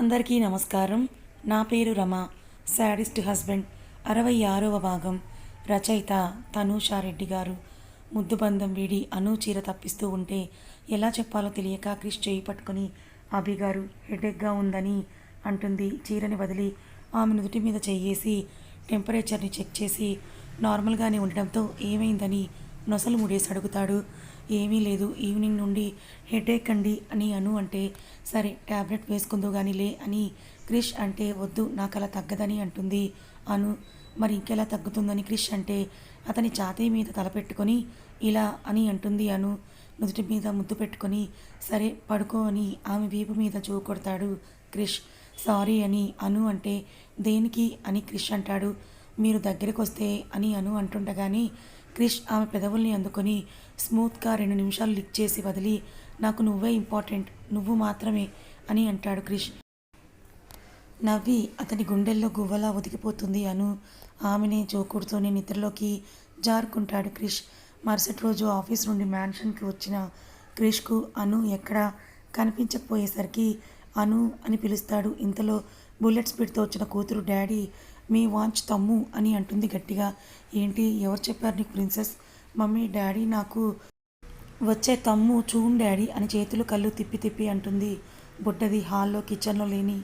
అందరికీ నమస్కారం. నా పేరు రమ. Sadist husband. అరవై ఆరవ భాగం. రచయిత తనూషారెడ్డి గారు. ముద్దుబంధం వీడి అను చీర తప్పిస్తూ ఉంటే ఎలా చెప్పాలో తెలియక క్రిష్ చేయి పట్టుకొని అభి గారు హెడేక్గా ఉందని అంటుంది. చీరని వదిలి ఆమె నుదుటి మీద చెయ్యేసి టెంపరేచర్ని చెక్ చేసి నార్మల్గానే ఉండడంతో ఏమైందని నొసలు ముడేసి అడుగుతాడు. ఏమీ లేదు. ఈవినింగ్ నుండి హెడేక్ అండి అని అను అంటే సరే ట్యాబ్లెట్ వేసుకుందో కానీ లే అని క్రిష్ అంటే వద్దు నాకు అలా తగ్గదని అంటుంది అను. మరి ఇంకెలా తగ్గుతుందని క్రిష్ అంటే అతని ఛాతీ మీద తలపెట్టుకొని ఇలా అని అంటుంది అను. నుదుటి మీద ముద్దు పెట్టుకొని సరే పడుకో అని ఆమె వీపు మీద చూకొడతాడు క్రిష్. సారీ అని అను అంటే దేనికి అని క్రిష్ అంటాడు. మీరు దగ్గరికి వస్తే అని అను అంటుండగానే క్రిష్ ఆమె పెదవుల్ని అందుకొని స్మూత్గా రెండు నిమిషాలు లిక్ చేసి వదిలి నాకు నువ్వే ఇంపార్టెంట్ నువ్వు మాత్రమే అని అంటాడు క్రిష్. నవ్వి అతని గుండెల్లో గువ్వలా ఒదిగిపోతుంది అను ఆమెనే జోకుడుతోనే నిద్రలోకి జారుకుంటాడు క్రిష్. మరుసటి రోజు ఆఫీస్ నుండి మ్యాన్షన్కి వచ్చిన క్రిష్కు అను ఎక్కడా కనిపించకపోయేసరికి అను అని పిలుస్తాడు. ఇంతలో బుల్లెట్ స్పీడ్తో వచ్చిన కూతురు డాడీ మీ వాంచ్ తమ్ము అని అంటుంది గట్టిగా. ఏంటి ఎవరు చెప్పారు నీకు ప్రిన్సెస్? మమ్మీ డాడీ నాకు వచ్చే తమ్ము చూన్ డాడీ అని చేతులు కళ్ళు తిప్పి తిప్పి అంటుంది. బుడ్డది హాల్లో కిచెన్లో లేని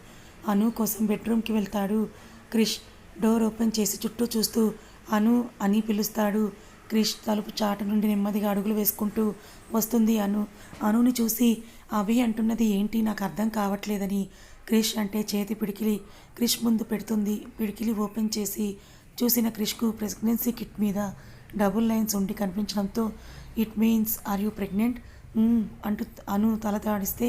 అను కోసం బెడ్రూమ్కి వెళ్తాడు. క్రిష్ డోర్ ఓపెన్ చేసి చుట్టూ చూస్తూ అను అని పిలుస్తాడు. క్రిష్ తలుపు చాట నుండి నెమ్మదిగా అడుగులు వేసుకుంటూ వస్తుంది అను. అనుని చూసి అవి అంటున్నది ఏంటి? నాకు అర్థం కావట్లేదని క్రిష్ అంటే చేతి పిడికిలి. క్రిష్ ముందు పెడుతుంది. పిడికిలి ఓపెన్ చేసి చూసిన క్రిష్కు ప్రెగ్నెన్సీ కిట్ మీద డబుల్ లైన్స్ ఉండి కనిపించడంతో it means are you pregnant? అంటూ అను తల తాడిస్తే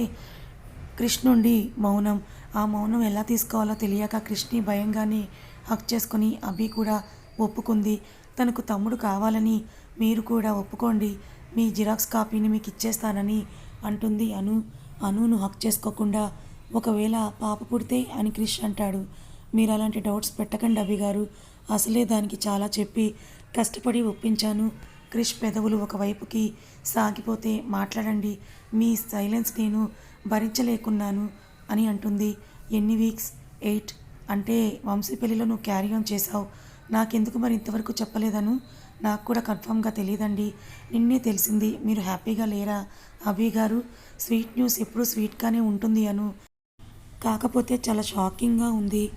నుండి మౌనం. ఆ మౌనం ఎలా తీసుకోవాలో తెలియక కృష్ణి భయంగానే హక్ చేసుకొని అభి కూడా ఒప్పుకుంది. తనకు తమ్ముడు కావాలని మీరు కూడా ఒప్పుకోండి. మీ జిరాక్స్ కాపీని మీకు ఇచ్చేస్తానని అంటుంది అను. అనును హక్ చేసుకోకుండా ఒకవేళ పాప పుడితే అని క్రిష్ అంటాడు. మీరు అలాంటి డౌట్స్ పెట్టకండి అభి గారు అసలే దానికి చాలా చెప్పి కష్టపడి ఒప్పించాను. క్రిష్ పెదవులు ఒకవైపుకి సాగిపోతే మాట్లాడండి. మీ సైలెన్స్ నేను భరించలేకున్నాను అని అంటుంది. ఎన్ని వీక్స్? ఎయిట్. అంటే వంశీ పెళ్ళిలో నువ్వు క్యారీ ఆన్ చేశావు. నాకెందుకు మరి ఇంతవరకు చెప్పలేదను? నాకు కూడా కన్ఫామ్గా తెలియదండి నిన్నే తెలిసింది మీరు హ్యాపీగా లేరా? అభి గారు స్వీట్ న్యూస్ ఎప్పుడూ స్వీట్గానే ఉంటుంది అను. కాకపోతే చాలా షాకింగ్గా ఉంది.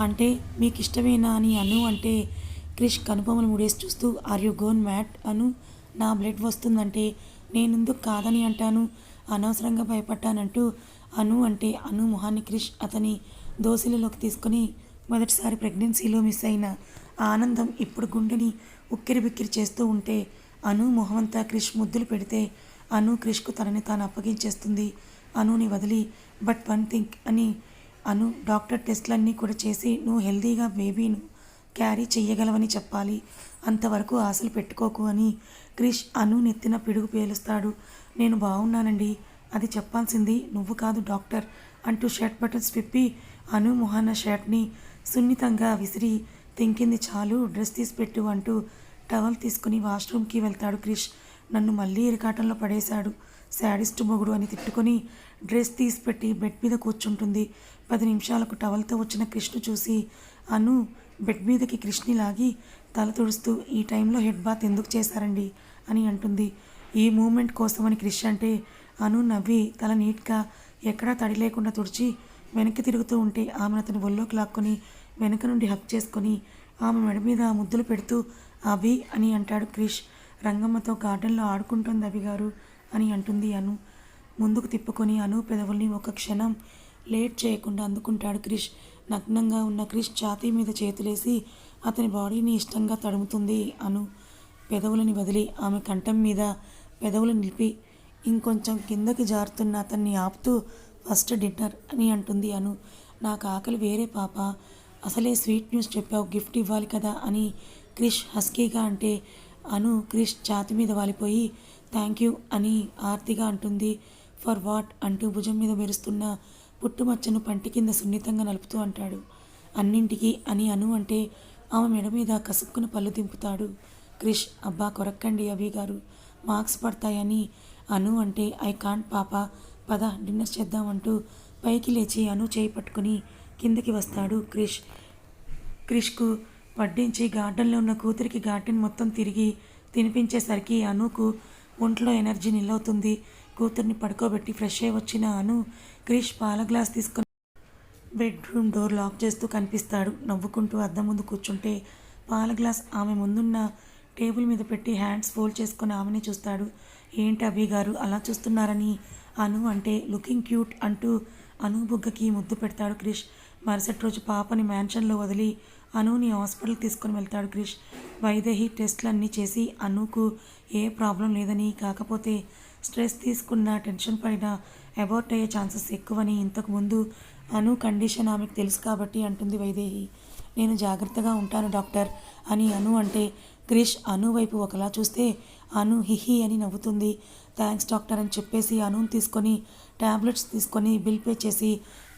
అంటే మీకు ఇష్టమేనా అని అను అంటే క్రిష్ కనుపమలు ముడేసి చూస్తూ are you gone mad Anu నా బ్లడ్ వస్తుందంటే నేనెందుకు కాదని అంటాను అనవసరంగా భయపడ్డానంటూ అను అంటే అను మొహాన్ని క్రిష్ అతని దోశలలోకి తీసుకొని మొదటిసారి ప్రెగ్నెన్సీలో మిస్ అయిన ఆనందం ఇప్పుడు గుండెని ఉక్కిరి బిక్కిరి చేస్తూ ఉంటే అను మొహమంతా క్రిష్ ముద్దులు పెడితే అను క్రిష్కు తనని తాను అప్పగించేస్తుంది అనుని వదిలి బట్ వన్ థింక్ అని అను డాక్టర్ టెస్ట్లన్నీ కూడా చేసి నువ్వు హెల్దీగా బేబీను క్యారీ చెయ్యగలవని చెప్పాలి. అంతవరకు ఆశలు పెట్టుకోకు అని క్రిష్ అను నెత్తిన పిడుగు పేలుస్తాడు. నేను బాగున్నానండి అది చెప్పాల్సింది నువ్వు కాదు డాక్టర్ అంటూ షర్ట్ బటన్స్ విప్పి అను మొహాన షర్ట్ని సున్నితంగా విసిరి తింకింది చాలు డ్రెస్ తీసి పెట్టు అంటూ టవల్ తీసుకుని వాష్రూమ్కి వెళ్తాడు క్రిష్. నన్ను మళ్ళీ ఇరకాటంలో పడేశాడు. శాడిస్ట్ మొగుడు అని తిట్టుకొని డ్రెస్ తీసి పెట్టి బెడ్ మీద కూర్చుంటుంది. పది నిమిషాలకు టవల్తో వచ్చిన క్రిష్ను చూసి అను బెడ్ మీదకి కృష్ణి లాగి తల తుడుస్తూ ఈ టైంలో హెడ్ బాత్ ఎందుకు చేశారండి? అని అంటుంది. ఈ మూమెంట్ కోసమని క్రిష్ అంటే అను నవ్వి తల నీట్గా ఎక్కడా తడి లేకుండా తుడిచి వెనక్కి తిరుగుతూ ఉంటే ఆమెను అతని ఒళ్ళోకి లాక్కొని వెనక నుండి హక్ చేసుకొని ఆమె మెడ మీద ముద్దులు పెడుతూ అభి అని అంటాడు క్రిష్ రంగమ్మతో గార్డెన్లో ఆడుకుంటుంది అభి గారు అని అంటుంది అను. ముందుకు తిప్పుకొని అను పెదవుల్ని ఒక క్షణం లేట్ చేయకుండా అందుకుంటాడు క్రిష్ నగ్నంగా ఉన్న క్రిష్ ఛాతీ మీద చేతులేసి అతని బాడీని ఇష్టంగా తడుముతుంది అను పెదవులని వదిలి ఆమె కంఠం మీద పెదవులు నిలిపి ఇంకొంచెం కిందకి జారుతున్న అతన్ని ఆపుతూ ఫస్ట్ డిన్నర్ అని అంటుంది అను. నాకు ఆకలి వేరే పాప అసలే స్వీట్ న్యూస్ చెప్పావు గిఫ్ట్ ఇవ్వాలి కదా అని క్రిష్ హస్కీగా అంటే అను క్రిష్ ఛాతి మీద వాలిపోయి థ్యాంక్ యూ అని ఆర్తిగా అంటుంది. For what? అంటూ భుజం మీద మెరుస్తున్న పుట్టుమచ్చను పంటి కింద సున్నితంగా నలుపుతూ అంటాడు. అన్నింటికి అని అను అంటే ఆమె మెడ మీద కసుక్కున పళ్ళు దింపుతాడు. క్రిష్ అబ్బా కొరక్కండి అవి గారు. మార్క్స్ పడతాయని అను అంటే ఐ కాంట్ పాప పద డిన్నర్ చేద్దామంటూ పైకి లేచి అను చేయి పట్టుకుని కిందకి వస్తాడు క్రిష్. క్రిష్కు వడ్డించి గార్డెన్లో ఉన్న కూతురికి గార్డెన్ మొత్తం తిరిగి తినిపించేసరికి అనుకు ఒంట్లో ఎనర్జీ నిలవుతుంది. కూతుర్ని పడుకోబెట్టి ఫ్రెష్ అయ్యి వచ్చిన అను క్రిష్ పాల గ్లాస్ తీసుకొని బెడ్రూమ్ డోర్ లాక్ చేస్తూ కనిపిస్తాడు. నవ్వుకుంటూ అద్దం ముందు కూర్చుంటే పాల గ్లాస్ ఆమె ముందున్న టేబుల్ మీద పెట్టి హ్యాండ్స్ ఫోల్డ్ చేసుకొని ఆమెని చూస్తాడు. ఏంటి అభి గారు అలా చూస్తున్నారని అను అంటే లుకింగ్ క్యూట్ అంటూ అను బుగ్గకి ముద్దు పెడతాడు క్రిష్. మరుసటి రోజు పాపని మ్యాన్షన్లో వదిలి అనుని హాస్పిటల్ తీసుకొని వెళ్తాడు క్రిష్. వైదేహి టెస్ట్లు అన్నీ చేసి అనుకు ఏ ప్రాబ్లం లేదని కాకపోతే స్ట్రెస్ తీసుకున్న టెన్షన్ పైన అబార్ట్ అయ్యే ఛాన్సెస్ ఎక్కువని ఇంతకుముందు అను కండిషన్ ఆమెకు తెలుసు కాబట్టి అంటుంది వైదేహి. నేను జాగ్రత్తగా ఉంటాను డాక్టర్ అని అను అంటే క్రిష్ అను వైపు ఒకలా చూస్తే అను హిహి అని నవ్వుతుంది. థ్యాంక్స్ డాక్టర్ అని చెప్పేసి అనుని తీసుకొని ట్యాబ్లెట్స్ తీసుకొని బిల్ పే చేసి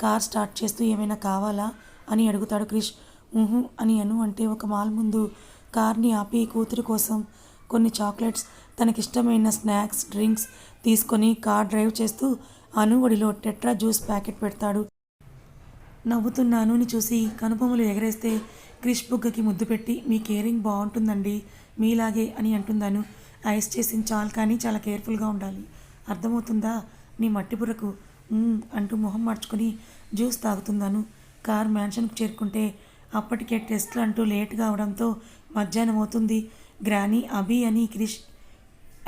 కార్ స్టార్ట్ చేస్తూ ఏమైనా కావాలా అని అడుగుతాడు క్రిష్ ఊహు అని అను అంటే ఒక మాల్ ముందు కార్ని ఆపి కూతురు కోసం కొన్ని చాక్లెట్స్ తనకిష్టమైన స్నాక్స్ డ్రింక్స్ తీసుకొని కార్ డ్రైవ్ చేస్తూ అనువడిలో టెట్రా జ్యూస్ ప్యాకెట్ పెడతాడు. నవ్వుతున్న అనుని చూసి కనుపములు ఎగరేస్తే క్రిష్ బుగ్గకి ముద్దు పెట్టి మీ కేరింగ్ బాగుంటుందండి మీలాగే అని అంటుందాను. ఐస్ చేసిన చాలు కానీ చాలా కేర్ఫుల్గా ఉండాలి. అర్థమవుతుందా? నీ మట్టిపురకు అంటూ మొహం మార్చుకొని జ్యూస్ తాగుతున్నాను కార్ మ్యాన్షన్కి చేరుకుంటే అప్పటికే టెస్ట్లు అంటూ లేట్గా అవడంతో మధ్యాహ్నం అవుతుంది గ్రానీ అభి అని క్రిష్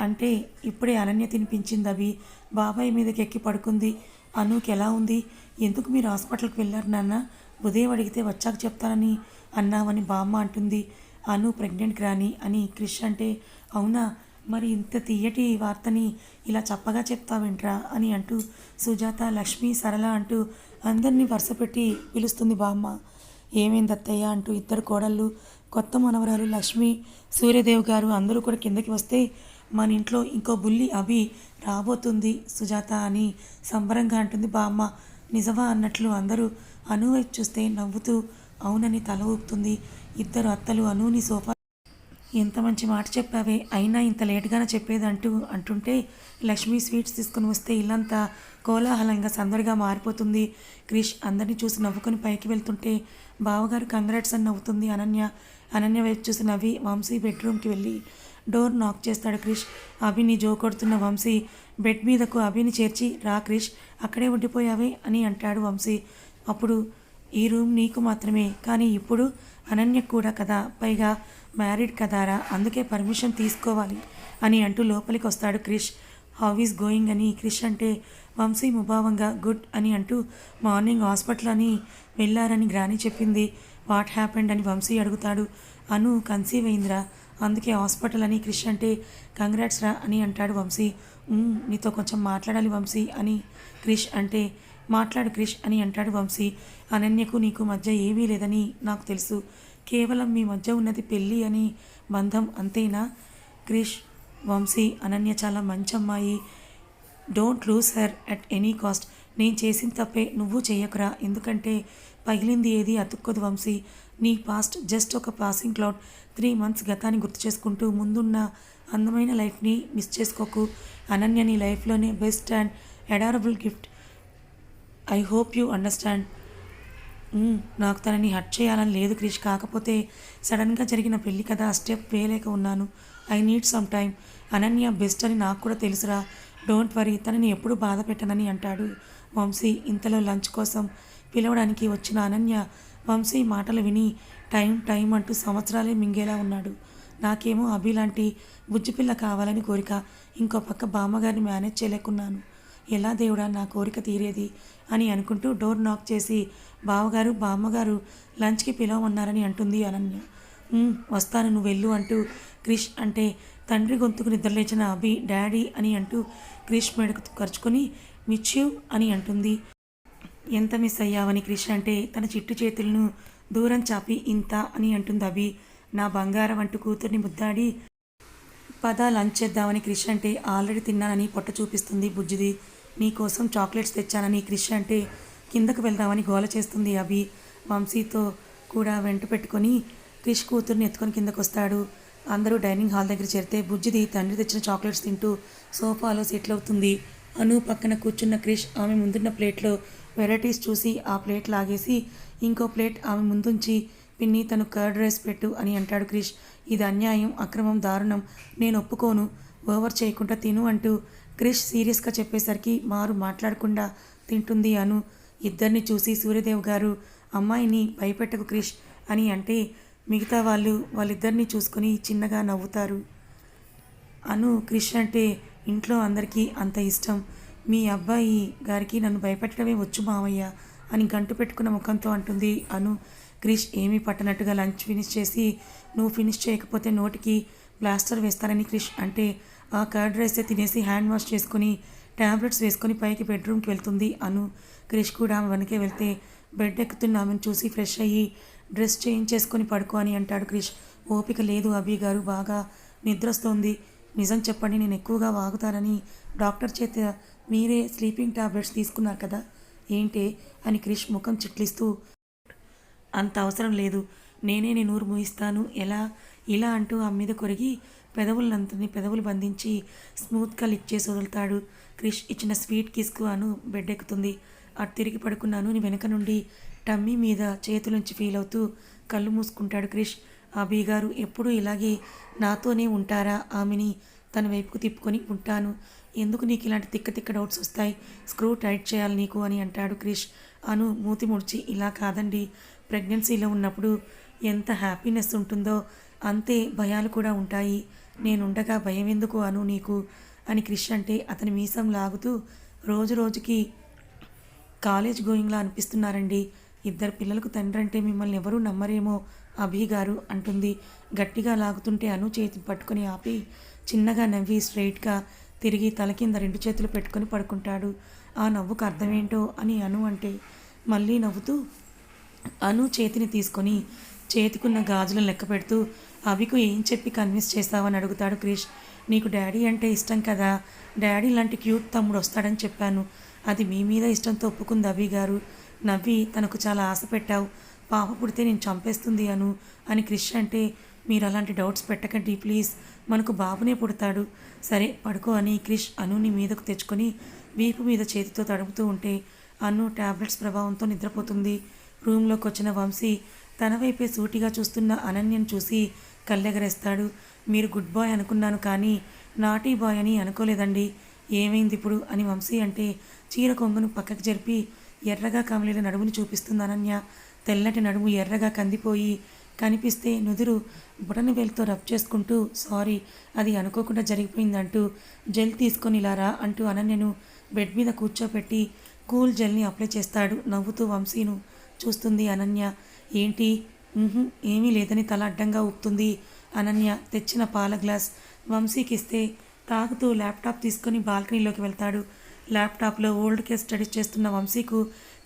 అంటే ఇప్పుడే అనన్య తినిపించింది అవి బాబాయ్ మీదకి ఎక్కి పడుకుంది. అనుకి ఎలా ఉంది? ఎందుకు మీరు హాస్పిటల్కి వెళ్ళారు నాన్న? ఉదయం అడిగితే వచ్చాక చెప్తానని అన్నామని బామ్మ అంటుంది. అను ప్రెగ్నెంట్ గ్రాని అని క్రిష్ అంటే అవునా? మరి ఇంత తీయటి వార్తని ఇలా చప్పగా చెప్తావేంట్రా అని అంటూ సుజాత లక్ష్మి సరళ అంటూ అందరినీ వరుసపెట్టి పిలుస్తుంది బామ్మ. ఏమైంది దత్తయ్య అంటూ ఇద్దరు కోడళ్ళు కొత్త మనవరాలు లక్ష్మి సూర్యదేవ్ గారు అందరూ కూడా కిందకి వస్తే మన ఇంట్లో ఇంకో బుల్లి అభి రాబోతుంది. సుజాత అని సంబరంగా అంటుంది. బామ్మ నిజమా అన్నట్లు అందరూ అను వైపు చూస్తే నవ్వుతూ అవునని తల ఊపుతుంది. ఇద్దరు అత్తలు అనుని సోఫా ఎంత మంచి మాట చెప్పావే అయినా ఇంత లేట్గానే చెప్పేది అంటూ అంటుంటే లక్ష్మి స్వీట్స్ తీసుకుని వస్తే ఇల్లంతా కోలాహలంగా సందడిగా మారిపోతుంది. క్రిష్ అందరినీ చూసి నవ్వుకొని పైకి వెళ్తుంటే బావగారు కంగ్రాట్స్ అని నవ్వుతుంది అనన్య. అనన్య వైపు చూసిన అవి వంశీ బెడ్రూమ్కి వెళ్ళి డోర్ నాక్ చేస్తాడు క్రిష్. అభిని జోకొడుతున్న వంశీ బెడ్ మీదకు అభిని చేర్చి రా క్రిష్ అక్కడే ఉండిపోయావే అని అంటాడు వంశీ. అప్పుడు ఈ రూమ్ నీకు మాత్రమే కానీ ఇప్పుడు అనన్య కూడా కదా పైగా మ్యారీడ్ కదారా అందుకే పర్మిషన్ తీసుకోవాలి అని అంటూ లోపలికి వస్తాడు క్రిష్. హౌ ఈస్ గోయింగ్ అని క్రిష్ అంటే వంశీ ముభావంగా గుడ్ అని అంటూ మార్నింగ్ హాస్పిటల్ అని వెళ్ళారని గ్రాని చెప్పింది. వాట్ హ్యాపెండ్ అని వంశీ అడుగుతాడు. అను కన్సీవ్ అయిందిరా. అందుకే హాస్పిటల్ అని క్రిష్ అంటే కంగ్రాట్స్ రా అని అంటాడు వంశీ. నీతో కొంచెం మాట్లాడాలి వంశీ అని క్రిష్ అంటే మాట్లాడు క్రిష్ అని అంటాడు వంశీ. అనన్యకు నీకు మధ్య ఏమీ లేదని నాకు తెలుసు. కేవలం మీ మధ్య ఉన్నది పెళ్ళి అని బంధం అంతేనా? క్రిష్ వంశీ అనన్య చాలా మంచి అమ్మాయి. Don't lose her at any cost. నేను చేసిన తప్పే నువ్వు చేయకురా. ఎందుకంటే పగిలింది ఏది అతుక్కోదు వంశీ. నీ పాస్ట్ జస్ట్ ఒక పాసింగ్ క్లౌడ్ త్రీ మంత్స్ గతాన్ని గుర్తు చేసుకుంటూ ముందున్న అందమైన లైఫ్ని మిస్ చేసుకోకు. అనన్య నీ లైఫ్లోనే best and adorable gift. I hope you understand. నాకు తనని హట్ చేయాలని లేదు క్రిష్. కాకపోతే సడన్గా జరిగిన పెళ్ళి కదా స్టెప్ వేయలేక ఉన్నాను. I need some time Ananya best అని నాకు కూడా తెలుసురా. డోంట్ వరీ తనని ఎప్పుడు బాధ పెట్టనని అంటాడు వంశీ. ఇంతలో లంచ్ కోసం పిలవడానికి వచ్చిన అనన్య వంశీ మాటలు విని టైం టైం అంటూ సంవత్సరాలే మింగేలా ఉన్నాడు. నాకేమో అభి లాంటి బుజ్జిపిల్ల కావాలని కోరిక ఇంకో పక్క బామ్మగారిని మేనేజ్ చేయలేకున్నాను. ఎలా దేవుడా నా కోరిక తీరేది అని అనుకుంటూ డోర్ నాక్ చేసి బావగారు బామ్మగారు లంచ్కి పిలవమన్నారని అంటుంది అనన్య. వస్తాను నువ్వు వెళ్ళు అంటూ క్రిష్ అంటే తండ్రి గొంతుకు నిద్రలేచిన అభి డాడీ అని అంటూ క్రిష్ మెడకు ఖర్చుకొని మిచ్యూ అని అంటుంది. ఎంత మిస్ అయ్యావని క్రిష్ అంటే తన చిట్టు చేతులను దూరం చాపి ఇంత అని అంటుంది అభి. నా బంగారం అంటూ కూతుర్ని ముద్దాడి పద లంచ్ చేద్దామని క్రిష్ అంటే ఆల్రెడీ తిన్నానని పొట్ట చూపిస్తుంది బుజ్జిది. నీకోసం చాక్లెట్స్ తెచ్చానని క్రిష్ అంటే కిందకు వెళ్దామని గోల చేస్తుంది అభి. వంశీతో కూడా వెంట పెట్టుకొని క్రిష్ కూతుర్ని ఎత్తుకొని కిందకు వస్తాడు అందరూ డైనింగ్ హాల్ దగ్గర చేరితే బుజ్జిది తండ్రి తెచ్చిన చాక్లెట్స్ తింటూ సోఫాలో సెటిల్ అవుతుంది. అను పక్కన కూర్చున్న క్రిష్ ఆమె ముందున్న ప్లేట్లో వెరైటీస్ చూసి ఆ ప్లేట్ లాగేసి ఇంకో ప్లేట్ ఆమె ముందుంచి పిన్ని తను కర్డ్ రైస్ పెట్టు అని అంటాడు క్రిష్. ఇది అన్యాయం అక్రమం దారుణం. నేను ఒప్పుకోను. ఓవర్ చేయకుండా తిను అంటూ క్రిష్ సీరియస్గా చెప్పేసరికి మారు మాట్లాడకుండా తింటుంది అను. ఇద్దరిని చూసి సూర్యదేవ్ గారు అమ్మాయిని భయపెట్టకు క్రిష్ అని అంటే మిగతా వాళ్ళు వాళ్ళిద్దరిని చూసుకొని చిన్నగా నవ్వుతారు. అను క్రిష్ అంటే ఇంట్లో అందరికీ అంత ఇష్టం. మీ అబ్బాయి గారికి నన్ను భయపెట్టడమే వచ్చు మావయ్య అని గంటు పెట్టుకున్న ముఖంతో అంటుంది. అను క్రిష్ ఏమీ పట్టనట్టుగా లంచ్ ఫినిష్ చేసి నువ్వు ఫినిష్ చేయకపోతే నోటికి ప్లాస్టర్ వేస్తానని క్రిష్ అంటే ఆ కర్డ్ రైస్ తినేసి హ్యాండ్ వాష్ చేసుకొని ట్యాబ్లెట్స్ వేసుకొని పైకి బెడ్రూమ్కి వెళ్తుంది. అను క్రిష్ కూడా ఆమె వెనకే వెళ్తే బెడ్ ఎక్కుతున్న ఆమెను చూసి ఫ్రెష్ అయ్యి డ్రెస్ చేంజ్ చేసుకొని పడుకో అని అంటాడు క్రిష్. ఓపిక లేదు అభి గారు బాగా నిద్రొస్తోంది. నిజం చెప్పండి నేను ఎక్కువగా వాగుతానని డాక్టర్ చేత మీరే స్లీపింగ్ టాబ్లెట్స్ తీసుకున్నారు కదా? ఏంటే? అని క్రిష్ ముఖం చిట్లిస్తూ. అంత అవసరం లేదు. నేనే నీ నూరు మూయిస్తాను ఎలా? ఇలా అంటూ ఆ మీద కొరిగి పెదవులంతని పెదవులు బంధించి స్మూత్గా లిక్ చేసి వదులుతాడు. క్రిష్ ఇచ్చిన స్వీట్ కిస్కు అను బెడ్ ఎక్కుతుంది అటు తిరిగి పడుకున్నాను నీ వెనక నుండి టమ్మీ మీద చేతులుంచి ఫీల్ అవుతూ కళ్ళు మూసుకుంటాడు క్రిష్. అభి గారు ఎప్పుడూ ఇలాగే నాతోనే ఉంటారా? ఆమెని తన వైపుకు తిప్పుకొని ఉంటాను. ఎందుకు నీకు ఇలాంటి తిక్క తిక్క డౌట్స్ వస్తాయి? స్క్రూ టైట్ చేయాలి నీకు అని అంటాడు క్రిష్. అను మూతి ముడిచి ఇలా కాదండి. ప్రెగ్నెన్సీలో ఉన్నప్పుడు ఎంత హ్యాపీనెస్ ఉంటుందో అంతే భయాలు కూడా ఉంటాయి. నేనుండగా భయం ఎందుకు అను నీకు? అని క్రిష్ అంటే అతని మీసం లాగుతూ రోజు రోజుకి కాలేజ్ గోయింగ్లా అనిపిస్తున్నారండి. ఇద్దరు పిల్లలకు తండ్రి అంటే మిమ్మల్ని ఎవరూ నమ్మరేమో అభి గారు అంటుంది. గట్టిగా లాగుతుంటే అను చేతి పట్టుకొని ఆపి చిన్నగా నవ్వి స్ట్రైట్గా తిరిగి తల కింద రెండు చేతులు పెట్టుకుని పడుకుంటాడు. ఆ నవ్వుకు అర్థమేంటో అని అను అంటే మళ్ళీ నవ్వుతూ అను చేతిని తీసుకొని చేతికున్న గాజులను లెక్క పెడుతూ అవికు ఏం చెప్పి కన్విన్స్ చేస్తావని అడుగుతాడు క్రిష్. నీకు డాడీ అంటే ఇష్టం కదా? డాడీ లాంటి క్యూట్ తమ్ముడు వస్తాడని చెప్పాను. అది మీ మీద ఇష్టంతో ఒప్పుకుంది అవి గారు. నవ్వి తనకు చాలా ఆశ పెట్టావు. పాప పుడితే నేను చంపేస్తుంది అను అని క్రిష్ అంటే మీరు అలాంటి డౌట్స్ పెట్టకండి ప్లీజ్. మనకు బాబునే పుడతాడు. సరే పడుకో అని క్రిష్ అనుని మీదకు తెచ్చుకొని వీపు మీద చేతితో తడుపుతూ ఉంటే అను టాబ్లెట్స్ ప్రభావంతో నిద్రపోతుంది. రూమ్లోకి వచ్చిన వంశీ తన వైపే సూటిగా చూస్తున్న అనన్యను చూసి కళ్ళెగరేస్తాడు. మీరు గుడ్ బాయ్ అనుకున్నాను కానీ నాటీ బాయ్ అని అనుకోలేదండి. ఏమైంది ఇప్పుడు అని వంశీ అంటే చీర కొంగును పక్కకు జరిపి ఎర్రగా కమిలిన నడుముని చూపిస్తుంది అనన్య. తెల్లటి నడుము ఎర్రగా కందిపోయి కనిపిస్తే నుదురు బుటని వేలుతో రబ్ చేసుకుంటూ సారీ అది అనుకోకుండా జరిగిపోయిందంటూ జెల్ తీసుకొని లారా అంటూ అనన్యను బెడ్ మీద కూర్చోపెట్టి కూల్ జెల్ని అప్లై చేస్తాడు నవ్వుతూ వంశీను చూస్తుంది అనన్య. ఏంటి? ఏమీ లేదని తల అడ్డంగా ఊపుతుంది అనన్య తెచ్చిన పాల గ్లాస్ వంశీకి ఇస్తే తాగుతూ ల్యాప్టాప్ తీసుకొని బాల్కనీలోకి వెళ్తాడు. ల్యాప్టాప్లో ఓల్డ్ కేస్ స్టడీస్ చేస్తున్న వంశీకు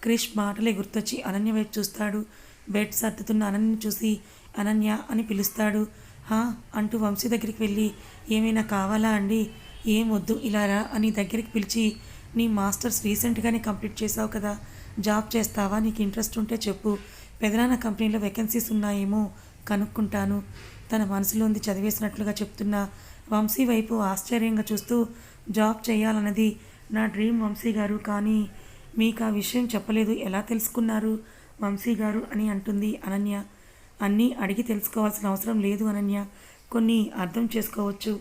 క్రిష్ మాటలే గుర్తొచ్చి అనన్య వైపు చూస్తాడు. బెడ్ సర్దుతున్న అనన్యని చూసి అనన్య అని పిలుస్తాడు. హా! అంటూ వంశీ దగ్గరికి వెళ్ళి ఏమైనా కావాలా అండి? ఏం వద్దు ఇలా రా అని దగ్గరికి పిలిచి నీ మాస్టర్స్ రీసెంట్గానే కంప్లీట్ చేసావు కదా జాబ్ చేస్తావా? నీకు ఇంట్రెస్ట్ ఉంటే చెప్పు. పెదనాన్న కంపెనీలో వేకెన్సీస్ ఉన్నాయేమో కనుక్కుంటాను. తన మనసులోంది చదివేసినట్లుగా చెప్తున్న వంశీ వైపు ఆశ్చర్యంగా చూస్తూ జాబ్ చేయాలన్నది నా డ్రీమ్ వంశీ గారు కానీ మీకు ఆ విషయం చెప్పలేదు ఎలా తెలుసుకున్నారు? వంశీ గారు అని అంటుంది అనన్య. అన్నీ అడిగి తెలుసుకోవాల్సిన అవసరం లేదు అనన్య. కొన్ని అర్థం చేసుకోవచ్చు.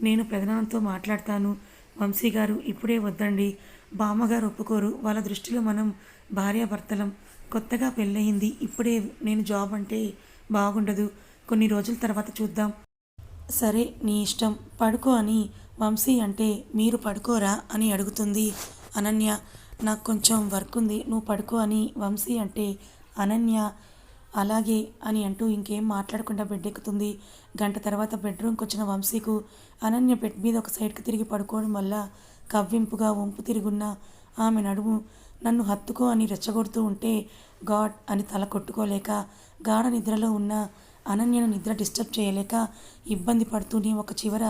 నేను పెదనాన్నతో మాట్లాడతాను. వంశీ గారు ఇప్పుడే వద్దండి. బామ్మగారు ఒప్పుకోరు. వాళ్ళ దృష్టిలో మనం భార్యాభర్తలం. కొత్తగా పెళ్ళయింది. ఇప్పుడే నేను జాబ్ అంటే బాగుండదు. కొన్ని రోజుల తర్వాత చూద్దాం. సరే నీ ఇష్టం. పడుకో అని. వంశీ అంటే మీరు పడుకోరా అని అడుగుతుంది అనన్య. నాకు కొంచెం వర్క్ ఉంది నువ్వు పడుకో అని వంశీ అంటే అనన్య అలాగే అని అంటూ ఇంకేం మాట్లాడకుండా బెడ్ ఎక్కుతుంది గంట తర్వాత బెడ్రూమ్కి వచ్చిన వంశీకు అనన్య బెడ్ మీద ఒక సైడ్కి తిరిగి పడుకోవడం వల్ల కవ్వింపుగా వంపు తిరుగున్న ఆమె నడుము నన్ను హత్తుకో అని రెచ్చగొడుతూ ఉంటే గాడ్ అని తల కొట్టుకోలేక గాఢ నిద్రలో ఉన్న అనన్యను నిద్ర డిస్టర్బ్ చేయలేక ఇబ్బంది పడుతూనే ఒక చివర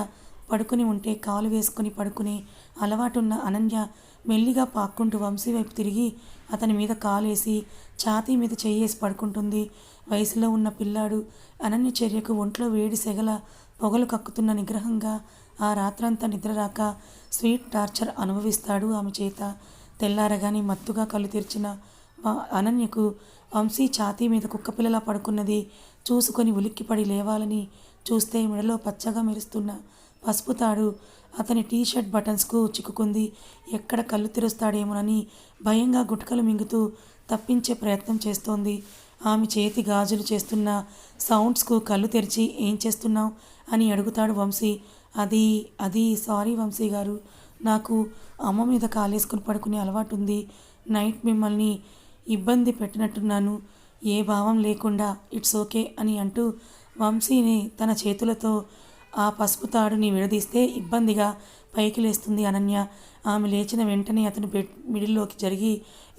పడుకుని ఉంటే కాలు వేసుకుని పడుకునే అలవాటున్న అనన్య మెల్లిగా పాక్కుంటూ వంశీ వైపు తిరిగి అతని మీద కాలేసి ఛాతీ మీద చేయేసి పడుకుంటుంది. వయసులో ఉన్న పిల్లాడు అనన్య చర్యకు ఒంట్లో వేడి సెగల పొగలు కక్కుతున్న నిగ్రహంగా ఆ రాత్రంతా నిద్ర రాక స్వీట్ టార్చర్ అనుభవిస్తాడు ఆమె చేత. తెల్లారగాని మత్తుగా కళ్ళు తెరిచిన అనన్యకు వంశీ ఛాతీ మీద కుక్కపిల్లలా పడుకున్నది చూసుకొని ఉలిక్కిపడి లేవాలని చూస్తే మెడలో పచ్చగా మెరుస్తున్న పసుపు తాడు అతని టీ షర్ట్ బటన్స్కు చిక్కుకుంది. ఎక్కడ కళ్ళు తెరుస్తాడేమోనని భయంగా గుట్కలు మింగుతూ తప్పించే ప్రయత్నం చేస్తోంది. ఆమె చేతి గాజులు చేస్తున్న సౌండ్స్కు కళ్ళు తెరిచి ఏం చేస్తున్నావు? అని అడుగుతాడు వంశీ. అది అది సారీ వంశీ గారు. నాకు అమ్మ మీద కాలేసుకుని పడుకునే అలవాటు ఉంది నైట్ మిమ్మల్ని ఇబ్బంది పెట్టినట్టున్నాను. ఏ భావం లేకుండా ఇట్స్ ఓకే అని అంటూ వంశీని తన చేతులతో ఆ పసుపు తాడుని విడదీస్తే ఇబ్బందిగా పైకి లేస్తుంది అనన్య. ఆమె లేచిన వెంటనే అతను బెడ్ మిడిల్లోకి జరిగి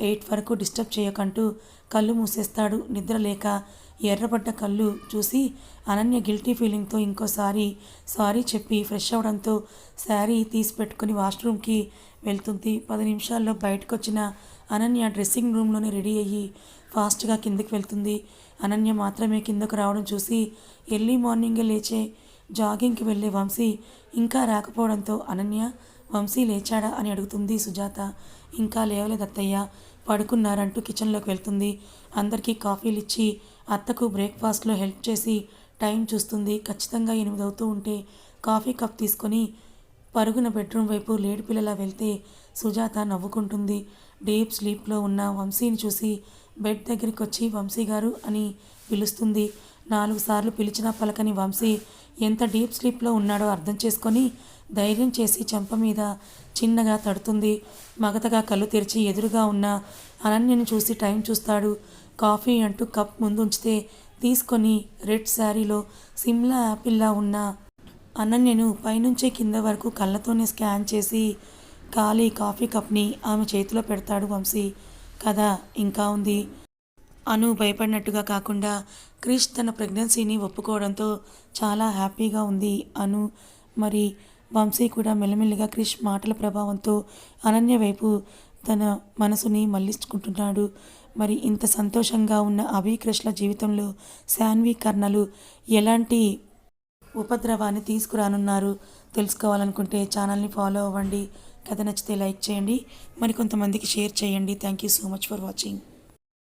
ఎయిట్ వరకు డిస్టర్బ్ చేయకంటూ కళ్ళు మూసేస్తాడు. నిద్ర లేక ఎర్రబడ్డ కళ్ళు చూసి అనన్య గిల్టీ ఫీలింగ్తో ఇంకోసారి సారీ చెప్పి ఫ్రెష్ అవడంతో శారీ తీసి పెట్టుకుని వాష్రూమ్కి వెళ్తుంది. పది నిమిషాల్లో బయటకు వచ్చిన అనన్య డ్రెస్సింగ్ రూమ్లోనే రెడీ అయ్యి ఫాస్ట్గా కిందకి వెళ్తుంది. అనన్య మాత్రమే కిందకు రావడం చూసి ఎర్లీ మార్నింగే లేచే జాగింగ్కి వెళ్ళే వంశీ ఇంకా రాకపోవడంతో అనన్య వంశీ లేచాడా అని అడుగుతుంది సుజాత. ఇంకా లేవలేదు అత్తయ్య. పడుకున్నారంటూ కిచెన్లోకి వెళ్తుంది. అందరికీ కాఫీలు ఇచ్చి అత్తకు బ్రేక్ఫాస్ట్లో హెల్ప్ చేసి టైం చూస్తుంది. ఖచ్చితంగా ఎనిమిది అవుతూ ఉంటే కాఫీ కప్ తీసుకొని పరుగున బెడ్రూమ్ వైపు లేడి పిల్లలా వెళ్తే సుజాత నవ్వుకుంటుంది. డీప్ స్లీప్లో ఉన్న వంశీని చూసి బెడ్ దగ్గరికి వచ్చి వంశీ గారు అని పిలుస్తుంది. నాలుగు సార్లు పిలిచినా పలకని వంశీ ఎంత డీప్ స్లీప్లో ఉన్నాడో అర్థం చేసుకొని ధైర్యం చేసి చెంప మీద చిన్నగా తడుతుంది. మగతగా కళ్ళు తెరిచి ఎదురుగా ఉన్న అనన్యను చూసి టైం చూస్తాడు. కాఫీ అంటూ కప్ ముందు ఉంచితే తీసుకొని రెడ్ శారీలో సిమ్లా యాపిల్లా ఉన్న అనన్యను పైనుంచే కింద వరకు కళ్ళతోనే స్కాన్ చేసి ఖాళీ కాఫీ కప్ని ఆమె చేతిలో పెడతాడు వంశీ. కథ ఇంకా ఉంది. అను భయపడినట్టుగా కాకుండా క్రిష్ తన ప్రెగ్నెన్సీని ఒప్పుకోవడంతో చాలా హ్యాపీగా ఉంది. అను మరి వంశీ కూడా మెల్లమెల్లిగా క్రిష్ మాటల ప్రభావంతో అనన్య వైపు తన మనసుని మళ్ళించుకుంటున్నాడు. మరి ఇంత సంతోషంగా ఉన్న అభి క్రిష్ల జీవితంలో శాన్వి కర్ణలు ఎలాంటి ఉపద్రవాన్ని తీసుకురానున్నారు తెలుసుకోవాలనుకుంటే ఛానల్ని ఫాలో అవ్వండి. కథ నచ్చితే లైక్ చేయండి. మరి కొంతమందికి షేర్ చేయండి. Thank you so much for watching.